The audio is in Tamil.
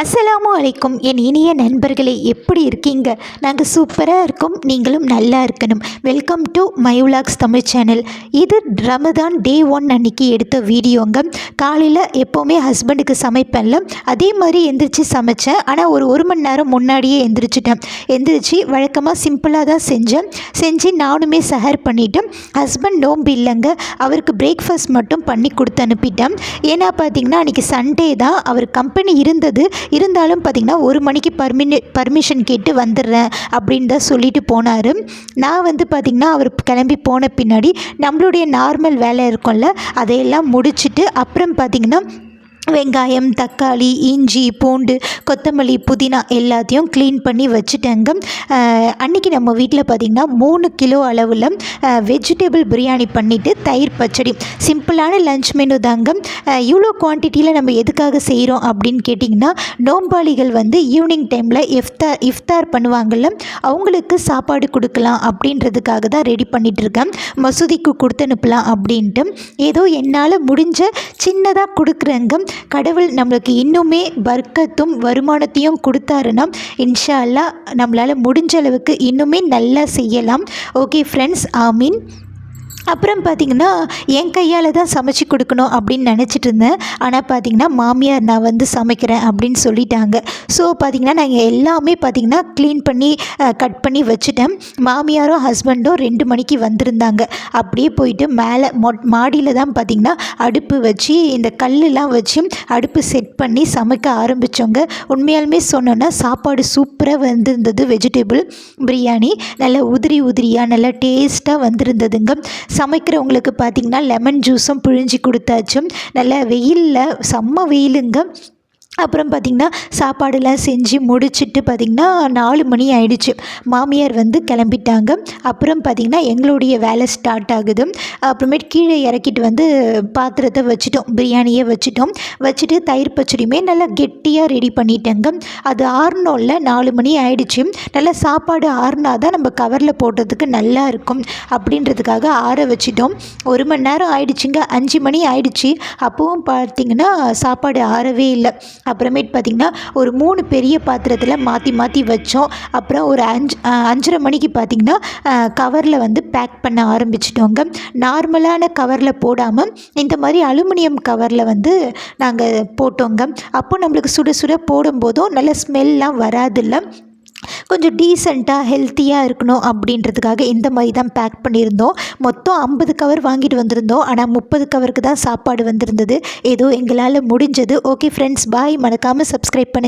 அஸ்ஸலாமு அலைக்கும். என் இனிய நண்பர்களே எப்படி இருக்கீங்க? நாங்கள் சூப்பராக இருக்கோம். நீங்களும் நல்லா இருக்கணும். Welcome to my Tamil channel. இது ரமதான் டே ஒன் அன்னைக்கு எடுத்த வீடியோங்க. காலையில் எப்போவுமே ஹஸ்பண்டுக்கு சமைப்பேன்ல. அதே மாதிரி எந்திரிச்சு சமைச்சேன். ஆனால் ஒரு ஒரு மணி நேரம் முன்னாடியே எந்திரிச்சிட்டேன். எந்திரிச்சு வழக்கமாக சிம்பிளாக தான் செஞ்சேன். செஞ்சு நானுமே சஹர் பண்ணிவிட்டேன் ஹஸ்பண்ட் நோம்பு இல்லைங்க. அவருக்கு பிரேக்ஃபாஸ்ட் மட்டும் பண்ணி கொடுத்து அனுப்பிட்டேன். ஏன்னா பார்த்தீங்கன்னா அன்றைக்கி சண்டே தான். அவர் கம்பெனி இருந்தது. இருந்தாலும் பார்த்திங்கன்னா ஒரு மணிக்கு பர்மினி பர்மிஷன் கேட்டு வந்துடுறேன் அப்படின்னு தான் சொல்லிட்டு போனார். நான் வந்து பார்த்திங்கன்னா அவர் கிளம்பி போன பின்னாடி நம்மளுடைய நார்மல் வேலை இருக்கும்ல அதையெல்லாம் முடிச்சுட்டு அப்புறம் பார்த்திங்கன்னா வெங்காயம் தக்காளி இஞ்சி பூண்டு கொத்தமல்லி புதினா எல்லாத்தையும் க்ளீன் பண்ணி வச்சுட்டேங்க. அன்றைக்கி நம்ம வீட்டில் பார்த்திங்கன்னா மூணு கிலோ அளவில் வெஜிடபிள் பிரியாணி பண்ணிவிட்டு தயிர் பச்சடி. சிம்பிளான லஞ்ச் மெனு தாங்க. இவ்வளோ குவான்டிட்டியில் நம்ம எதுக்காக செய்கிறோம் அப்படின்னு கேட்டிங்கன்னா நோம்பாளிகள் வந்து ஈவினிங் டைமில் இஃப்தார் இஃப்தார் பண்ணுவாங்கள்ல அவங்களுக்கு சாப்பாடு கொடுக்கலாம் அப்படின்றதுக்காக தான் ரெடி பண்ணிகிட்ருக்கேன் மசூதிக்கு கொடுத்து அனுப்பலாம் அப்படின்ட்டு. ஏதோ என்னால் முடிஞ்ச சின்னதாக கொடுக்குறேங்க. கடவுள் நம்மளுக்கு இன்னுமே வர்க்கத்தும் வருமானத்தையும் கொடுத்தாருன்னா இன்ஷா அல்லா நம்மளால் முடிஞ்ச அளவுக்கு இன்னுமே நல்லா செய்யலாம். ஓகே ஃப்ரெண்ட்ஸ் ஆமீன். அப்புறம் பார்த்திங்கன்னா என் கையால் தான் சமைச்சு கொடுக்கணும் அப்படின்னு நினச்சிட்டு இருந்தேன். ஆனால் பார்த்திங்கன்னா மாமியார் நான் வந்து சமைக்கிறேன் அப்படின்னு சொல்லிட்டாங்க. ஸோ பார்த்திங்கன்னா நாங்கள் எல்லாமே பார்த்திங்கன்னா க்ளீன் பண்ணி கட் பண்ணி வச்சுட்டேன். மாமியாரும் ஹஸ்பண்டும் ரெண்டு மணிக்கு வந்திருந்தாங்க. அப்படியே போயிட்டு மேலே மொ மாடியில் தான் பார்த்திங்கன்னா அடுப்பு வச்சு இந்த கல்லெலாம் வச்சு அடுப்பு செட் பண்ணி சமைக்க ஆரம்பித்தோங்க உண்மையாலுமே சொன்னோன்னா சாப்பாடு சூப்பராக வந்திருந்தது வெஜிடபிள் பிரியாணி. நல்லா உதிரி உதிரியாக நல்லா டேஸ்ட்டாக வந்திருந்ததுங்க. சமைக்கிறவங்களுக்கு பார்த்திங்கன்னா லெமன் ஜூஸும் பிழிஞ்சு கொடுத்தாச்சும். நல்லா வெயிலில் செம்ம வெயிலுங்க. அப்புறம் பார்த்திங்கன்னா சாப்பாடெல்லாம் செஞ்சு முடிச்சுட்டு பார்த்திங்கன்னா நாலு மணி ஆயிடுச்சு. மாமியார் வந்து கிளம்பிட்டாங்க. அப்புறம் பார்த்திங்கன்னா எங்களுடைய வேலை ஸ்டார்ட் ஆகுது. அப்புறமேட்டு கீழே இறக்கிட்டு வந்து பாத்திரத்தை வச்சுட்டோம். பிரியாணியை வச்சுட்டோம். வச்சுட்டு தயிர் பச்சடியுமே நல்லா கெட்டியாக ரெடி பண்ணிட்டேங்க. அது ஆறணும்ல நாலு மணி ஆயிடுச்சு. நல்லா சாப்பாடு ஆறுனா தான் நம்ம கவரில் போடுறதுக்கு நல்லா இருக்கும். அப்படின்றதுக்காக ஆற வச்சுட்டோம். ஒரு மணி நேரம் ஆயிடுச்சுங்க. அஞ்சு மணி ஆயிடுச்சு. அப்போவும் பார்த்திங்கன்னா சாப்பாடு ஆறவே இல்லை. அப்புறமேட்டு பார்த்திங்கன்னா ஒரு மூணு பெரிய பாத்திரத்தில் மாற்றி மாற்றி வச்சோம். அப்புறம் ஒரு அஞ்சு அஞ்சரை மணிக்கு பார்த்திங்கன்னா கவரில் வந்து பேக் பண்ண ஆரம்பிச்சிட்டோங்க. நார்மலான கவரில் போடாமல் இந்த மாதிரி அலுமினியம் கவரில் வந்து நாங்கள் போட்டோங்க. அப்போ நம்மளுக்கு சுட சுட போடும்போதும் நல்ல ஸ்மெல்லாம் வராதில்ல. கொஞ்சம் டீசெண்டாக ஹெல்த்தியாக இருக்கணும் அப்படின்றதுக்காக இந்த மாதிரி தான் பேக் பண்ணியிருந்தோம். மொத்தம் ஐம்பது கவர் வாங்கிட்டு வந்திருந்தோம். ஆனால் முப்பது கவருக்கு தான் சாப்பாடு வந்திருந்தது. ஏதோ எங்களால் முடிஞ்சது. ஓகே ஃப்ரெண்ட்ஸ் பாய் மறக்காமல் சப்ஸ்கிரைப் பண்ணி.